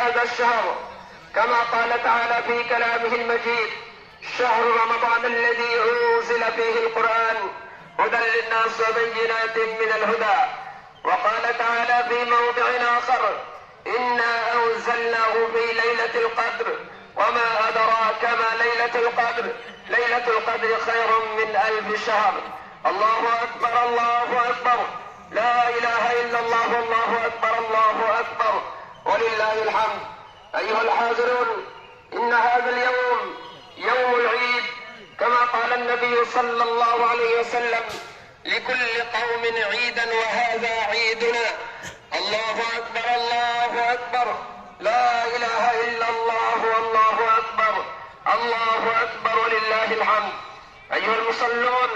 هذا الشهر كما قال تعالى في كلامه المجيد شهر رمضان الذي أنزل فيه القرآن هدى للناس وبينات من الهدى. وقال تعالى في موضع آخر إنا أنزلناه في ليلة القدر. وما أدراك ما ليلة القدر؟ ليلة القدر خير من ألف شهر. الله أكبر الله أكبر. لا إله إلا الله الله أكبر الله أكبر. ولله الحمد. أيها الحاضرون إن هذا اليوم يوم العيد كما قال النبي صلى الله عليه وسلم لكل قوم عيدا وهذا عيدنا. الله أكبر الله أكبر. لا إله إلا الله والله أكبر. الله أكبر ولله الحمد. أيها المصلون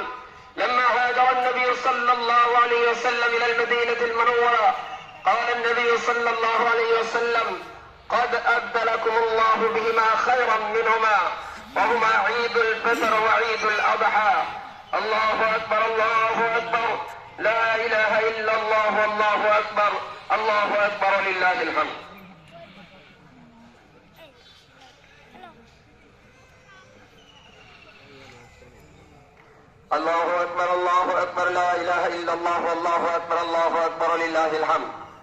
لما هاجر النبي صلى الله عليه وسلم إلى المدينة المنورة قال النبي صلى الله عليه وسلم قد أبدلكم الله بهما خيرا منهما وهما عيد الفطر وعيد الأضحى. الله أكبر الله أكبر. لا إله إلا الله والله أكبر. الله أكبر لله الحمد. الله أكبر الله أكبر. لا إله إلا الله والله أكبر الله أكبر لله الحمد.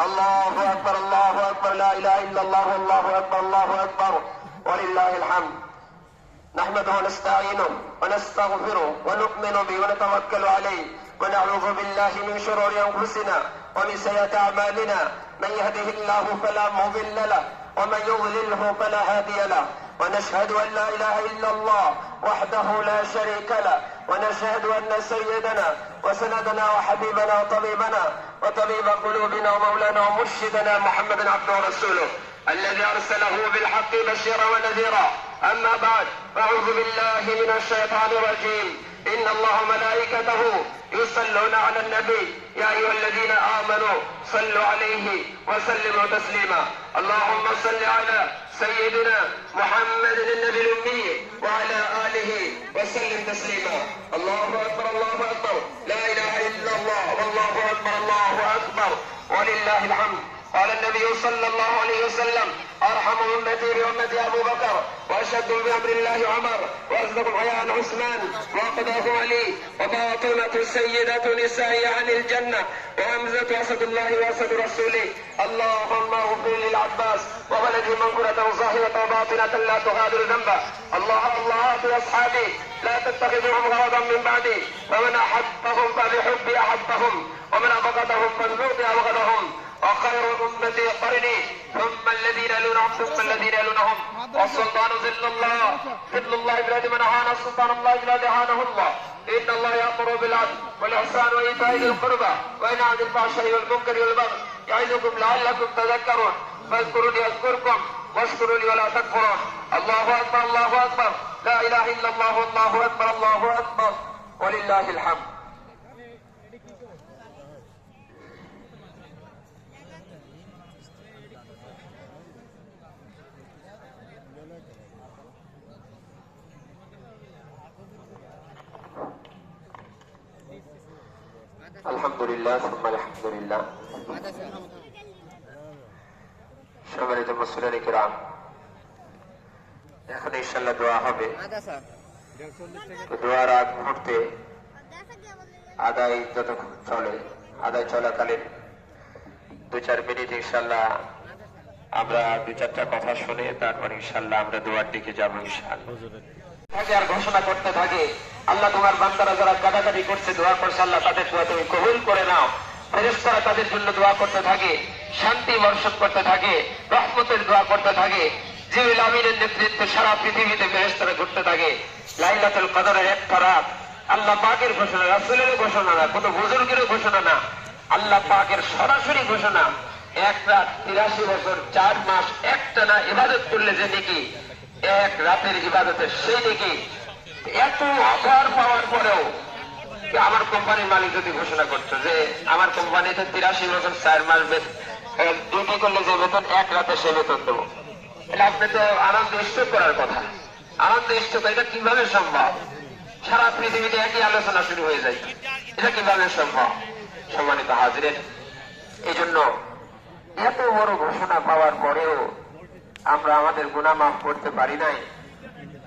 الله أكبر الله أكبر لا إله إلا الله والله أكبر الله أكبر. ولله الحمد. نحمده ونستعينه ونستغفره ونؤمن به ونتوكل عليه ونعوذ بالله من شرور أنفسنا ومن سيئات أعمالنا. من يهده الله فلا مضل له ومن يضلله فلا هادي له. ونشهد أن لا إله إلا الله وحده لا شريك له ونشهد أن سيدنا وسندنا وحبيبنا وطبيبنا وطبيب قلوبنا ومولانا ومرشدنا محمدا عبده ورسوله الذي أرسله بالحق بشيرا ونذيرا. أما بعد فأعوذ بالله من الشيطان الرجيم. إن الله ملائكته يصلون على النبي. يا أيها الذين آمنوا صلوا عليه وسلموا تسليما. اللهم صل على سيدنا محمد النبي الأمي وعلى آله وسلم تسليما. الله أكبر الله أكبر. لا إله إلا الله والله أكبر الله أكبر. ولله الحمد. قال النبي صلى الله عليه وسلم أرحم أمتي بأمتي أبو بكر. وأشد بأمر الله عمر وأصدق الحياء عثمان واقداه علي وفاطمه سيدة نساء عن الجنة وهمزة اسد الله واسد رسوله. اللهم اغفر للعباس وولده منكرة ظاهرة وباطنة لا تغادر ذنبا. الله الله في أصحابي لا تتخذوهم غرضا من بعدي. فمن أحبهم فبحبي أحبهم. ومن أبغضهم فببغضي ابغضهم ثم الذين يلونهم ثم الذين يلونهم. والسلطان ذل الله. ذل الله بلاد من أهان السلطان الله بلاد أهانه الله. إن الله يأمر بالعدل والإحسان وإيتاء ذي القربى وينهى عن الفحشاء والمنكر والبغي يعظكم لعلكم تذكرون. فاذكروني أذكركم واشكروا لي ولا تكفرون. الله أكبر الله أكبر. لا إله إلا الله والله أكبر الله أكبر. ولله الحمد. এখন ইনশাল্লাহ দোয়া হবে। দোয়ার আগ মুহূর্তে আদায় যতক্ষণ চলে, আদায় চলাকালীন দু চার মিনিট ইনশাল্লাহ আমরা দু চারটা কথা শুনে তারপর ইনশাল্লাহ আমরা দোয়ার দিকে যাব ইনশাল্লাহ থাকে আর ঘোষণা করতে থাকে, আল্লাহ তোমার বান্দারা যারা কাটাকাটি করছে, দোয়া করছে, আল্লাহ তাদের দোয়া তুমি কবুল করে নাও। ফেরেস্তারা তাদের জন্য দোয়া করতে থাকে, শান্তি বর্ষণ করতে থাকে, রহমতের দোয়া করতে থাকে। জিবিল আমিনের নেতৃত্বে সারা পৃথিবীতে ফেরেস্তারা ঘুরতে থাকে। লাইলাতুল কদরের একটা রাত, আল্লাহ পাকের ঘোষণা রাসুলের ঘোষণা না, কোনো বুজুর্গেরও ঘোষণা না। আল্লাহ পাকের সরাসরি ঘোষণা, এক রাত তিরাশি বছর, চার মাস একটা না ইবাদত করলে যে নাকি? এক রাতের ইবাদতের সেই নাকি। এত অফার পাওয়ার পরেও আমার কোম্পানির মালিক যদি ঘোষণা করতো যে আমার কোম্পানিতে তিরাশি বছর চার মাস ডিউটি করলে যে বেতন, এক রাতে সে বেতন দেবো। আপনি তো আনন্দ স্থির করার কথা। আনন্দ স্থির এটা কীভাবে সম্ভব? সারা পৃথিবীতে একই আলোচনা শুরু হয়ে যায়। এটা কীভাবে সম্ভব? সম্মানিত হাজিরের এই জন্য এত বড় ঘোষণা পাওয়ার পরেও আমরা আমাদের গুণা মাফ করতে পারি নাই।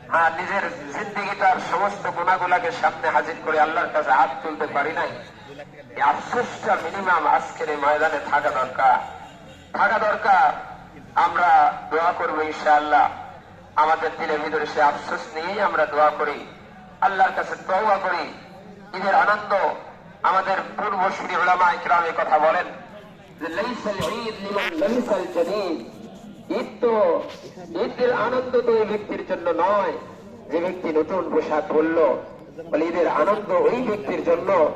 হ্যাঁ নিজের জিন্দিগিটার সমস্ত গুণাগুলাকে সামনে হাজির করে আল্লাহর কাছে হাত তুলতে পারি নাই। আফসোসটা মিনিমাম আজকের এই ময়দানে থাকা দরকার। থাকা দরকার। আমরা দোয়া করব ইনশাআল্লাহ। আমাদের দিলের ভিতরে সে আফসোস নিয়েই আমরা দোয়া করি। আল্লাহর কাছে দোয়া করি। ঈদের আনন্দ আমাদের পূর্বশ্রী ওলামা ইকরামে কথা বলেন যে, লাইসাল ঈদ লিমান লামিসাল জাদীদ। ঈদ তো ঈদের আনন্দ তো ওই ব্যক্তির জন্য নয়। যে ব্যক্তি নতুন পোশাক পরলো ঈদের আনন্দ ওই ব্যক্তির জন্য।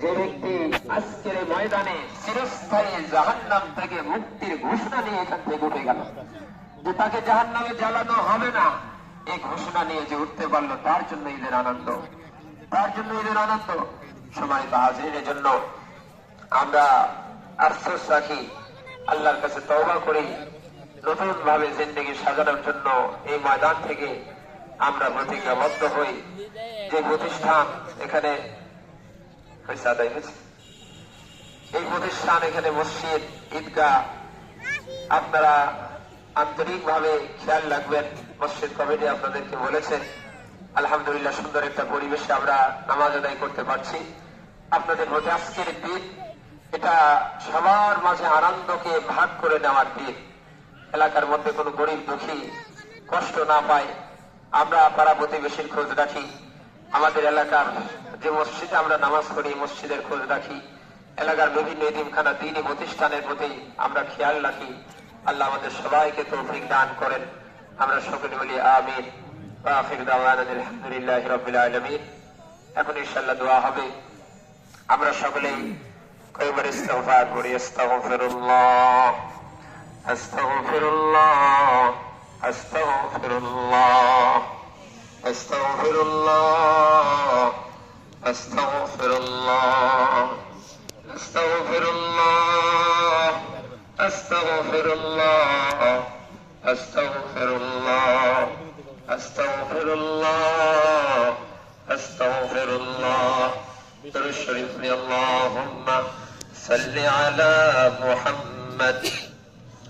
যে ব্যক্তি আজকের ময়দানে চিরস্থায়ী জাহান্নাম থেকে মুক্তির ঘোষণা নিয়ে এখান থেকে উঠে গেল। যে তাকে জাহান্নামে জ্বালানো হবে না, এই ঘোষণা নিয়ে যে উঠতে পারল, তার জন্য ঈদের আনন্দ। তার জন্য ঈদের আনন্দ। সময় হাজিরের জন্য। আমরা আফসোস রাখি, আল্লাহর কাছে তওবা করি। নতুন ভাবে জিন্দগি সাজানোর জন্য এই ময়দান থেকে আমরা প্রতিজ্ঞাবদ্ধ হই যে প্রতিষ্ঠান এখানে এই প্রতিষ্ঠান এখানে মসজিদ, ঈদগাহ, আপনারা আন্তরিক ভাবে খেয়াল রাখবেন, মসজিদ কমিটি আপনাদেরকে বলেছে, আলহামদুলিল্লাহ সুন্দর একটা পরিবেশে আমরা নামাজ আদায় করতে পারছি। আপনাদের মধ্যে আজকের দিন, এটা সবার মাঝে আনন্দকে ভাগ করে নেওয়ার দিন। এলাকার মধ্যে কোনো গরিব দুঃখী কষ্ট না পায়, আমরা পাড়া প্রতিবেশীর খোঁজ রাখি। আমাদের এলাকার যে মসজিদে আমরা নামাজ পড়ি মসজিদের খোঁজ রাখি। এলাকার বিভিন্ন এদিমখানা দিনই প্রতিষ্ঠানের প্রতি আমরা খেয়াল রাখি। আল্লাহ আমাদের সবাইকে তৌফিক দান করেন। আমরা সকলে বলি দাওয়ান, আলহামদুলিল্লাহ রবিল আলমিন। এখন ইনশাল্লাহ দোয়া হবে। আমরা সকলেই কয়েকবার ইস্তফার করি أستغفر الله أستغفر الله أستغفر الله أستغفر الله أستغفر الله أستغفر الله أستغفر الله أستغفر الله أستغفر الله. الشريف اللهم صل على محمد.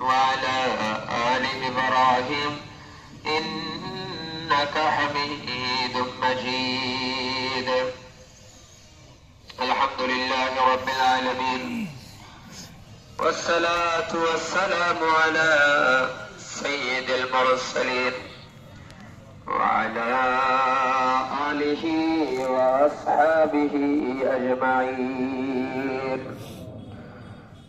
وعلى آل إبراهيم إنك حميد مجيد. الحمد لله رب العالمين. والصلاة والسلام على سيد المرسلين وعلى آله وأصحابه أجمعين.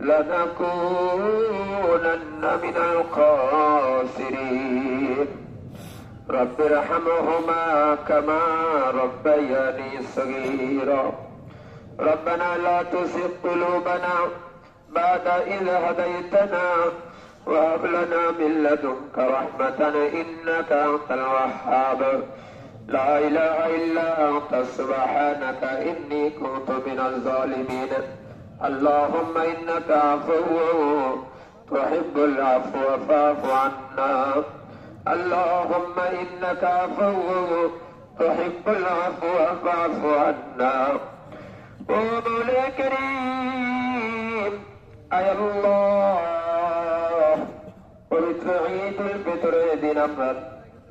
لنكونن من الخاسرين. رب ارحمهما كما ربياني صغيرا. ربنا لا تزغ قلوبنا بعد إذ هديتنا وهب لنا من لدنك رحمة إنك أنت الوهاب. لا إله إلا أنت سبحانك إني كنت من الظالمين. اللهم إنك عفو تحب العفو فاعف عنا اللهم إنك عفو تحب العفو فاعف عنا ও মৌলা করিম আয় আল্লাহ পবিত্র ঈদুল ফিতরের দিন আমরা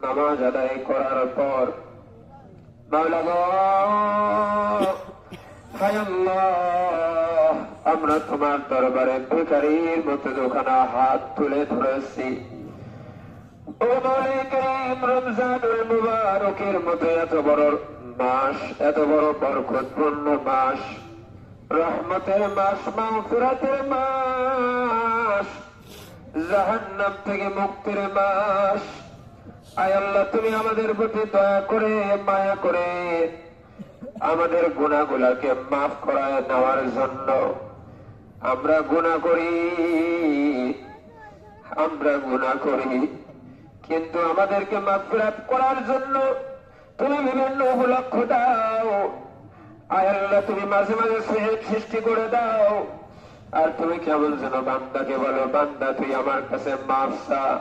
নামাজ আদায় করার পর মাওলা গো, হায় আল্লাহ আমরা তোমার দরবারে ভিখারির মতো দোকানা হাত তুলে ধরেছি। মুক্তির মাস। আয় আল্লাহ, তুমি আমাদের প্রতি দয়া করে, মায়া করে আমাদের গুণাগুলাকে মাফ করায় নেওয়ার জন্য। আমরা গুণা করি। আমরা গুণা করি। কিন্তু আমাদেরকে মাফিরাত করার জন্য তুমি বিভিন্ন উপলক্ষ দাও। আল্লাহ তুমি মাঝে মাঝে সৃষ্টি করে দাও। আর তুমি কেমন যেন বান্দাকে বলো, বান্দা, তুই আমার কাছে মাফ চা।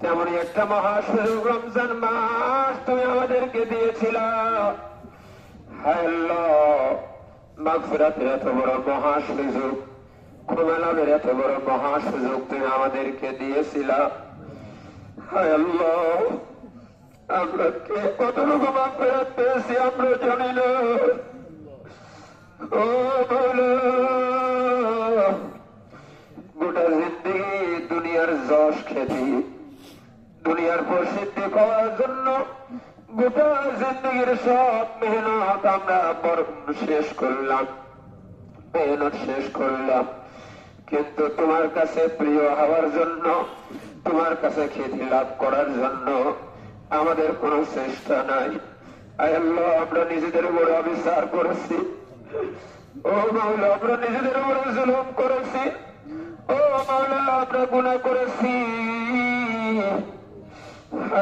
তেমনই একটা মহাসুযোগ রমজান মাস তুমি আমাদেরকে দিয়েছিল। হায় আল্লাহ। মাগফিরাতের এত বড় মহাসুযোগ ক্ষমালাভের এত বড় মহাসুযোগ তুমি আমাদেরকে দিয়েছিলা। আমরা কে কত রকম পেয়েছি আমরা জানি না। গোটা জিন্দগি দুনিয়ার যশ খ্যাতি দুনিয়ার প্রসিদ্ধি পাওয়ার জন্য গোটা জিন্দগির সব মেহনত আমরা শেষ করলাম। মেহনত শেষ করলাম। কিন্তু তোমার কাছে প্রিয় হওয়ার জন্য, তোমার কাছে খ্যাতি লাভ করার জন্য আমাদের কোনো চেষ্টা নাই। আমরা নিজেদের উপর অবিচার করেছি। ও মাওলা, আমরা নিজেদের উপরে জুলুম করেছি। ও মাওলা, আমরা গুণা করেছি। যদি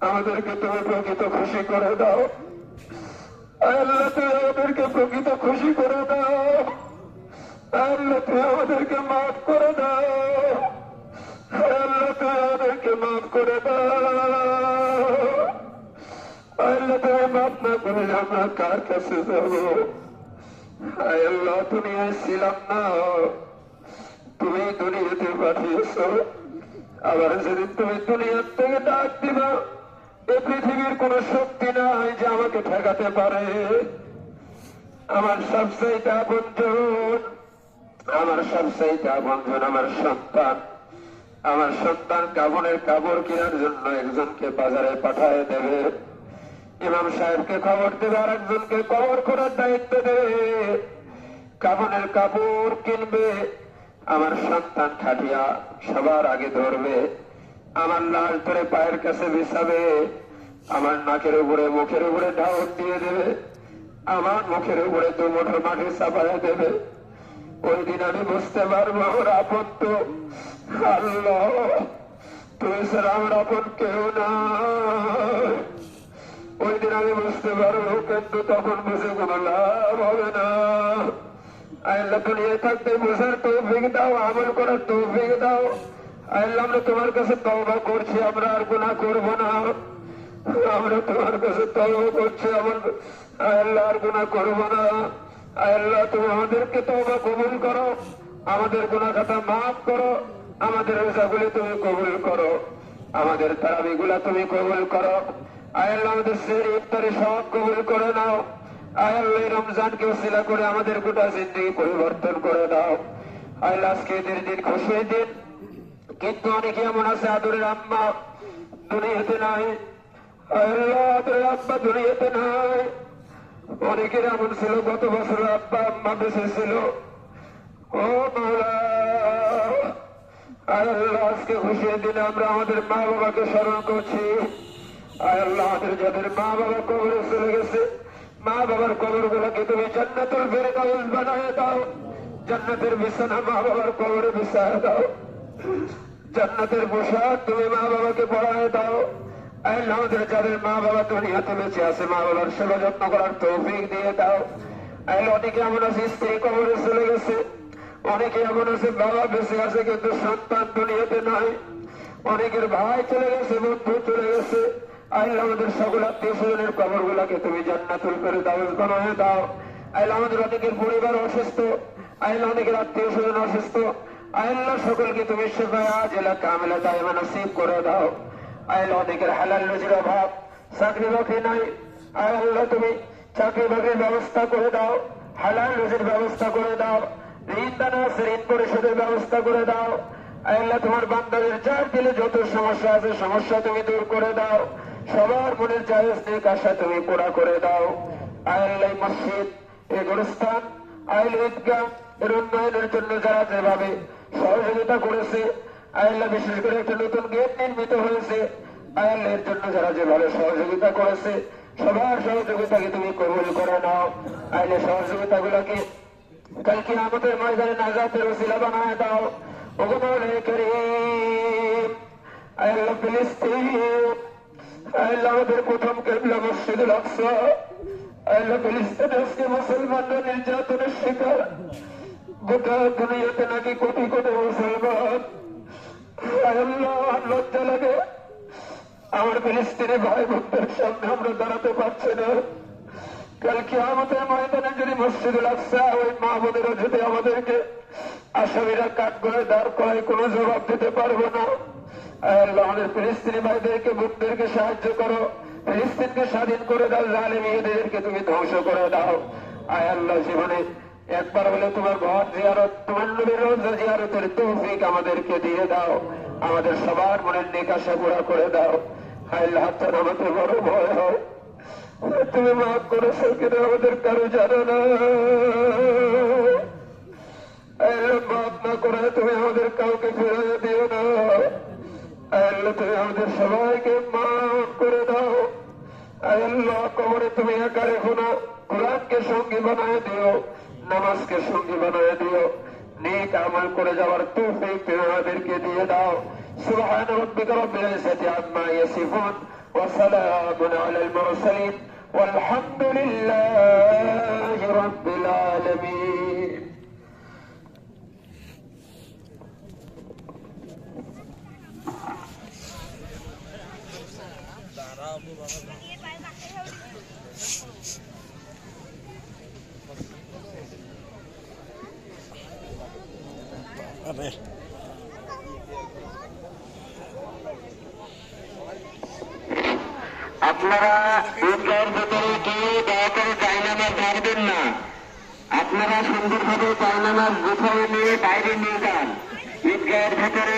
আমাদেরকে তুমি প্রকৃত খুশি করে দাও। আল্লাহ, তুমি আমাদেরকে প্রকৃত খুশি করে দাও। আল্লাহ, তুমি আমাদেরকে মাফ করে দাও। আবার যেদিন তুমি দুনিয়ার থেকে ডাক দিবা। এ পৃথিবীর কোন শক্তি নাই যে আমাকে ঠেকাতে পারে। আমার সবচাইতে আপনজন, আমার সবচাইতে আপনজন আমার সন্তান। আমার সন্তান কাবনের কাপড় কেনার জন্য একজনকে বাজারে পাঠায় দেবে। ইমাম সাহেবকে খবর দেবে আর একজনকে কবর করার দায়িত্ব দেবে। কাবনের কাপড় কিনবে, আমার সন্তান খাটিয়া সবার আগে ধরবে। আমার লাল ধরে পায়ের কাছে বিছাবে, আমার নাকের উপরে মুখের উপরে ঢাউন দিয়ে দেবে, আমার মুখের উপরে দু মোটর মাটি চাপায় দেবে। ওই দিন আমি বুঝতে পারব আমার আপন তো আল্লাহ তুমি স্যার আমার আপন কেউ না ওই দিন আমি বুঝতে পারব কিন্তু তখন বুঝে কোনো লাভ হবে না। আল্লাহ, দুনিয়ায় থাকতে বুঝার তৌফিক দাও, আমল করার তৌফিক দাও। আল্লাহ, আমরা তোমার কাছে তওবা করছি, আমরা আর গুণা করব না। আমরা তোমার কাছে তওবা করছি আমার আল্লাহ, আর গুণা করব না। আল্লাহ তুমি আমাদেরকে তওবা কবুল করো। আমাদের গুণা খাতা মাফ করো। আমাদের রোজাগুলি তুমি কবুল করো। আমাদের তারাবিগুলা তুমি কবুল করো। আল্লাহ, আমাদের ইফতারি সব কবুল করে নাও। ওসিলা করে আমাদের গোটা জিন্দগি পরিবর্তন করে দাও। আল্লাহ, আজকে এদের দিন খুশি দিন। কিন্তু অনেকে এমন আছে, আদরের আম্মা, দুনিয়াতে নাই। আল্লাহ, আদরের আব্বা দুনিয়াতে নাই। অনেকের এমন ছিল, গত বছর আব্বা আম্মা বেঁচে ছিল। ও আজকে খুশির দিনে আমরা আমাদের মা বাবাকে স্মরণ করছি। যাদের মা চলে গেছে মা বাবার কবর তুমি দাও। জান্নাতের বিছানা মা বাবার কবরে দাও। জান্নাতের তুমি মা বাবাকে পড়ায় দাও। আল্লাহ যাদের মা বাবা দুনিয়াতে বেঁচে আছে মা বাবার সেবা যত্ন করার তৌফিক দিয়ে দাও। অনেকে এমন আছে, স্ত্রী কবরে চলে গেছে। অনেকে এমন আছে, বাবা বেঁচে আছে কিন্তু সন্তান দুনিয়াতে নয়। অনেকের ভাই চলে গেছে, বন্ধু চলে গেছে। আল্লাহ আমাদের সকল আত্মীয় স্বজনের কবর গুলাকে তুমি জান্নাতুল করে দাও বানায় দাও। আল্লাহ আমাদের অনেকের পরিবার অসুস্থ। আল্লাহ অনেকের আত্মীয় স্বজন অসুস্থ। আল্লাহ সকলকে তুমি সেবায়া জেলা কামেলা, দায়মা নসিব করে দাও। আল্লাহ অনেকের হালাল রুজির অভাব, চাকরি বাকরি নাই। আল্লাহ, তুমি চাকরি বাকরির ব্যবস্থা করে দাও, হালাল রুজির ব্যবস্থা করে দাও, ঋণ দানা আছে, ঋণ পরিশোধের ব্যবস্থা করে দাও। আল্লাহ, তোমার বান্দাদের চার দিলে যত সমস্যা আছে, সমস্যা তুমি দূর করে দাও। সবার মনের জায়েজ নেক আশা তুমি পুরা করে দাও। আল্লাহ মসজিদ, এই গোরস্থান আইল ঈদগাহ, এর উন্নয়নের জন্য যারা যেভাবে সহযোগিতা করেছে আল্লাহ বিশেষ করে একটা নতুন গেট নির্মিত হয়েছে। আল্লাহ এর জন্য যারা যেভাবে সহযোগিতা করেছে, সবার সহযোগিতাকে তুমি কবুল করে নাও। আইলে সহযোগিতা গুলাকে কালকে আমাদের ময়দানে নাজাতের ওসিলা বানায় দাও। ওগুলো করিম, আল্লাহ ফিলিস্তিন, আল্লাহ আমাদের প্রথম কেবলা মসজিদুল আকসা, আল্লাহ ফিলিস্তিনে আজকে মুসলমানরা নির্যাতনের শিকার। গোটা দুনিয়াতে নাকি কোটি কোটি মুসলমান লজ্জা লাগে। আমার ফিলিস্তিনি ভাই বোনদের সামনে আমরা দাঁড়াতে পারছি না। কালকে আমাদের ময়দানে যদি মসজিদুল আকসা ওই মাহমুদেরও যদি আমাদেরকে আসামিরা কাঠ করে দাঁড় করায় কোনো জবাব দিতে পারব না। আমাদের ফিলিস্তিনি ভাইদেরকে বোনদেরকে সাহায্য করো। ফিলিস্তিনকে স্বাধীন করে দাও, জালেম ইহুদিদেরকে তুমি ধ্বংস করে দাও। আয় আল্লাহ জীবনে একবার হলে তোমার ঘর জিয়ারত, তোমার নবীর রোজা জিয়ারতের তৌফিক আমাদেরকে দিয়ে দাও। আমাদের সবার মনের নিকাশা পুরা করে দাও। হাত আমাদের বড় ভয় হয়। তুমি মাফ করেছ কিনা আমাদের কারও জানো না। মাফ না করে তুমি আমাদের কাউকে ফিরিয়ে দিও না। তুমি আমাদের সবাইকে মাফ করে দাও। কবরে তুমি একা রেখো না। কোরআনকে সঙ্গী বানায় দিও। নামাজকে সঙ্গী বানায় দিও নেক আমল করে যাওয়ার তৌফিক তুমি আমাদেরকে দিয়ে দাও سبحان ربك رب العزة عما يصفون وسلام على المرسلين والحمد لله رب العالمين আপনারা বাইরে নিয়ে যান। ঈদগাহের ভিতরে